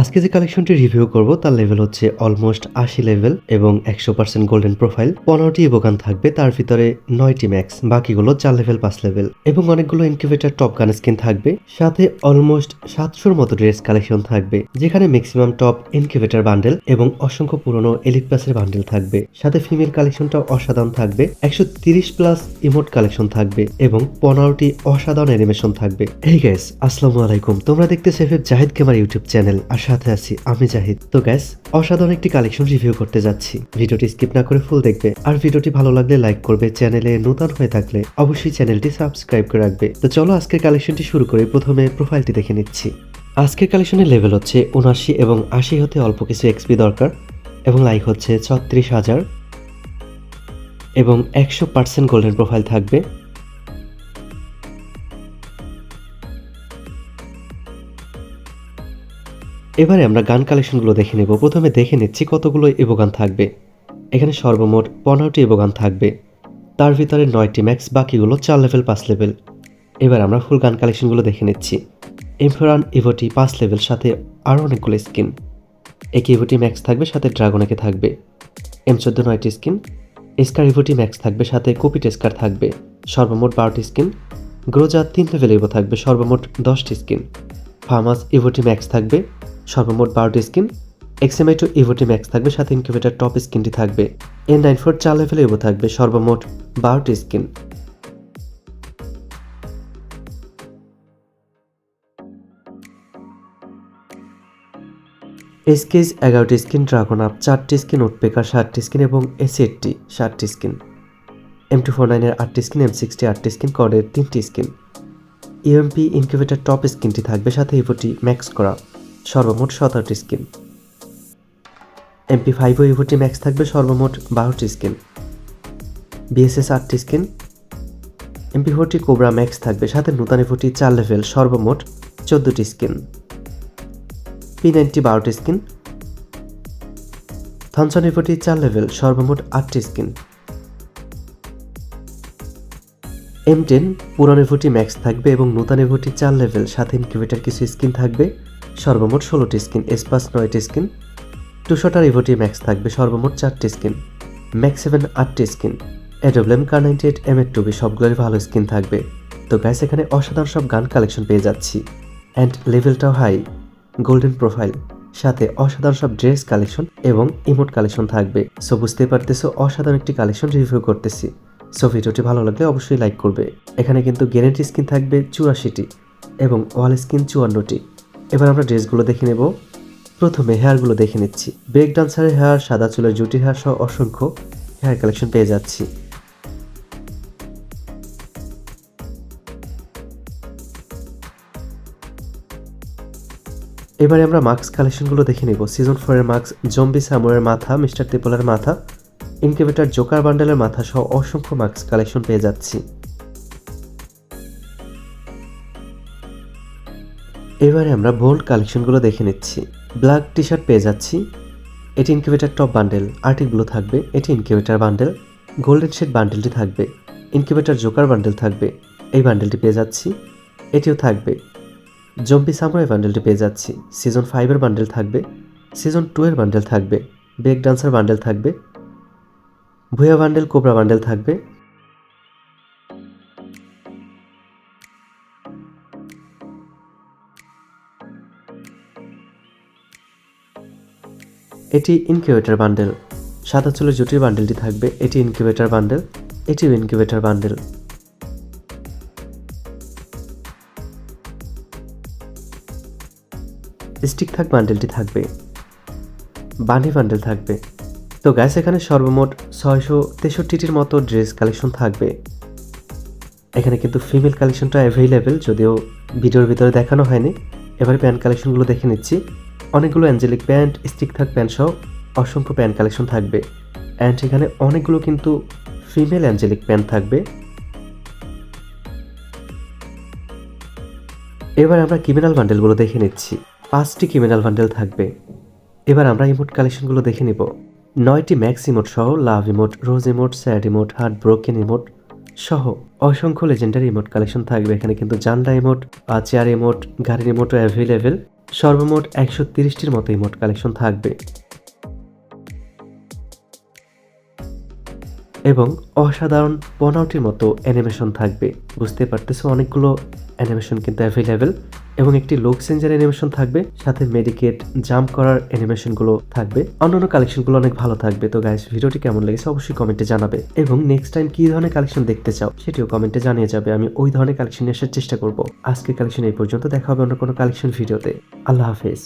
আজকে যে কালেকশনটি রিভিউ করব, তার লেভেল হচ্ছে অলমোস্ট আশি লেভেল এবং একশো পার্সেন্ট গোল্ডেন প্রোফাইল পনেরোটি ইবোগান থাকবে, তার ভিতরে নয়টি ম্যাক্স বাকিগুলো চার লেভেল পাঁচ লেভেল এবং অনেকগুলো ইনকিউবেটার টপ গান স্কিন থাকবে, সাথে অলমোস্ট সাতশোর মতো ড্রেস কালেকশন থাকবে, যেখানে ম্যাক্সিমাম টপ ইনকিউবেটার বান্ডেল এবং অসংখ্য পুরনো এলিট প্লাসের বান্ডেল থাকবে। সাথে ফিমেল কালেকশনটাও অসাধারণ থাকবে, একশো তিরিশ প্লাস ইমোট কালেকশন থাকবে এবং পনেরোটি অসাধারণ অ্যানিমেশন থাকবে। এই গ্যাস আসসালামু আলাইকুম। তোমরা দেখতে সেফের জাহিদ কেমার ইউটিউব চ্যানেল আর সাথে আছি আমি জাহিদ। তো গ্যাস অসাধারণ একটি কালেকশন রিভিউ করতে যাচ্ছি। ভিডিওটি স্কিপ না করে ফুল দেখবে। আর ভিডিওটি ভালো লাগলে লাইক করবে চ্যানেলে নতুন হয়ে থাকলে অবশ্যই চ্যানেলটি সাবস্ক্রাইব করে রাখবে। তো চলো আজকের কালেকশনটি শুরু করে প্রথমে প্রোফাইলটি দেখে নিচ্ছি। আজকের কালেকশনের লেভেল হচ্ছে উনআশি এবং আশি হতে অল্প কিছু এক্সপি দরকার এবং লাইক হচ্ছে ছত্রিশ হাজার এবং একশো পার্সেন্ট গোল্ডেন প্রোফাইল থাকবে। এবারে আমরা গান কালেকশনগুলো দেখে নেব। প্রথমে দেখে নিচ্ছি কতগুলো ইবোগান থাকবে। এখানে সর্বমোট পনেরোটি ইবোগান থাকবে। তার ভিতরে নয়টি ম্যাক্স বাকিগুলো চার লেভেল পাঁচ লেভেল এবার আমরা ফুল গান কালেকশনগুলো দেখে নিচ্ছি। এমফোরান ইভোটি পাঁচ লেভেল সাথে আরও অনেকগুলো স্কিন একে ইভোটি ম্যাক্স থাকবে, সাথে ড্রাগনেকে থাকবে। এম চোদ্দ নয়টি স্কিন এসকার ইভোটি ম্যাক্স থাকবে, সাথে কপি টেস্কার থাকবে। সর্বমোট বারোটি স্কিন গ্রোজা তিন লেভেল ইভো থাকবে, সর্বমোট দশটি স্কিন ফার্মাস ইভোটি ম্যাক্স থাকবে। সর্বমোট বারোটি স্কিন এক্সএমআইটু ইভোটি ম্যাক্স থাকবে, সাথে ইনকিউবেটার টপ স্কিনটি থাকবে। এন নাইন ফোর চার লেভেলে ইভো থাকবে, সর্বমোট বারোটি স্কিন। এসকেজ এগারোটি স্কিন ড্রাগন আপ চারটি স্কিন উৎপেকার ষাটটি স্কিন এবং এসি এইটটি ষাটটি স্কিন। এম টু ফোর নাইনের আটটি স্কিন এম সিক্সটি আটটি স্কিন কডের তিনটি স্কিন। ইএমপি ইনকিউবেটার টপ স্কিনটি থাকবে, সাথে ইভোটি ম্যাক্স করা। সর্বমোট সতেরোটি স্কিন এমপি ফাইভ ও ইভোটি ম্যাক্স থাকবে সর্বমোট বারোটি স্কিন বিএসএস আটটি skin MP forty cobra max থাকবে, সাথে নূতন ইভোটি চার লেভেল সর্বমোট চোদ্দোটি স্কিন পি নাইনটি বারোটি স্কিন থনসন ইভোটি চার লেভেল সর্বমোট আটটি স্কিন এম টেন পুরান ইভোটি ম্যাক্স থাকবে এবং নূতন ইভোটি চার লেভেল সাথে ইনকিউবেটার কিছু স্কিন থাকবে। সর্বমোট ষোলোটি স্কিন এসপাস নয়টি স্কিন। টুশোটা ইভোটি ম্যাক্স থাকবে সর্বমোট চারটি স্কিন। ম্যাক্স সেভেন আটটি skin. AWM Kar ninety eight M এর টুবি সবগুলোরই ভালো স্কিন থাকবে। তো গ্যাস এখানে অসাধারণ সব গান কালেকশন পেয়ে যাচ্ছি। অ্যান্ড লেভেলটাও হাই গোল্ডেন প্রোফাইল সাথে অসাধারণ সব ড্রেস কালেকশন এবং ইমোট কালেকশন থাকবে। সো বুঝতে পারতেছো, অসাধারণ একটি কালেকশন রিভিউ করতেছি। সো ভিডিওটি ভালো লাগলে অবশ্যই লাইক করবে। এখানে কিন্তু গ্যারেন্টি স্কিন থাকবে চুরাশিটি এবং ওয়াল স্কিন চুয়ান্নটি। এবার আমরা ড্রেসগুলো দেখে নেব। প্রথমে হেয়ারগুলো দেখে নিচ্ছি। ব্রেক ডান্সারের হেয়ার, সাদা চুলের জুটি হেয়ার সহ অসংখ্য হেয়ার কালেকশন পেয়ে যাচ্ছি। এবারে আমরা মাস্ক কালেকশনগুলো দেখে নেব। সিজন ফোরের মাস্ক, জম্বি সামুরের মাথা, মিস্টার ত্রিপলের মাথা, ইনকিউবেটার জোকার বান্ডেলের মাথা সহ অসংখ্য মাস্ক কালেকশন পেয়ে যাচ্ছি। এবারে আমরা বোল্ড কালেকশনগুলো দেখে নিচ্ছি। ব্ল্যাক টি শার্ট পেয়ে যাচ্ছি। এটি ইনকিউবেটার টপ বান্ডেল আর্টিকগুলো থাকবে। এটি ইনকিউবেটার বান্ডেল গোল্ডেন শেড বান্ডেলটি থাকবে। ইনকিউবেটার জোকার বান্ডেল থাকবে। এই বান্ডেলটি পেয়ে যাচ্ছি। এটিও থাকবে। জম্বি সামরাই বান্ডেলটি পেয়ে যাচ্ছি। সিজন ফাইভের বান্ডেল থাকবে। সিজন টু এর বান্ডেল থাকবে। ব্রেক ডান্সার বান্ডেল থাকবে। ভুয়া বান্ডেল কোবরা বান্ডেল থাকবে। এটি ইনকিউবেটার বান্ডেল সাদা চুলের জুটির বান্ডেলটি থাকবে, এটি ইনকিউবেটার বান্ডেল এটিও ইনকিউবেটার বান্ডেল স্টিক থাক বান্ডেলটি থাকবে। বানি বান্ডেল থাকবে। তো গ্যাস এখানে সর্বমোট ছয়শো তেষট্টিটির মতো ড্রেস কালেকশন থাকবে। এখানে কিন্তু ফিমেল কালেকশনটা অ্যাভেলেবেল যদিও ভিডিওর ভিতরে দেখানো হয়নি। এবারে প্যান্ট কালেকশনগুলো দেখে নিচ্ছি। অনেকগুলো অ্যাঞ্জেলিক প্যান্ট স্টিক থাক প্যান্ট সহ অসংখ্য প্যান্ট কালেকশন থাকবে। অ্যান্ড এখানে অনেকগুলো কিন্তু ফিমেল অ্যাঞ্জেলিক প্যান্ট থাকবে। এবার আমরা ক্রিমিনাল বান্ডেলগুলো দেখে নিচ্ছি। পাঁচটি ক্রিমিনাল বান্ডেল থাকবে। এবার আমরা ইমোট কালেকশনগুলো দেখে নিব। নয়টি ম্যাক্স ইমোট সহ love emote rose emote sad emote heart broken emote সহ অসংখ্য লেজেন্ডারি ইমোট কালেকশন থাকবে। এখানে কিন্তু জানলা ইমোট চেয়ার ইমোট গাড়ির ইমোটও অ্যাভেলেবেল সর্বমোট একশো তিরিশটির মতো ইমোট কালেকশন থাকবে। এবং অসাধারণ পনেরোটির মতো অ্যানিমেশন থাকবে। বুঝতে পারতেছো, অনেকগুলো অ্যানিমেশন কিন্তু অ্যাভেলেবেল এবং একটি লোক সেঞ্জার অ্যানিমেশন থাকবে, সাথে মেডিকেট, জাম্প করার অ্যানিমেশনগুলো থাকবে, অন্যান্য কালেকশনগুলো অনেক ভালো থাকবে। তো গাইস ভিডিওটি কেমন লেগেছে অবশ্যই কমেন্টে জানাবে এবং নেক্সট টাইম কি ধরনের কালেকশন দেখতে চাও সেটিও কমেন্টে জানিয়ে যাবে। আমি ওই ধরনের কালেকশন আসার চেষ্টা করব। আজকে কালেকশন এই পর্যন্ত। দেখা হবে অন্য কোনো কালেকশন ভিডিওতে। আল্লাহ হাফেজ।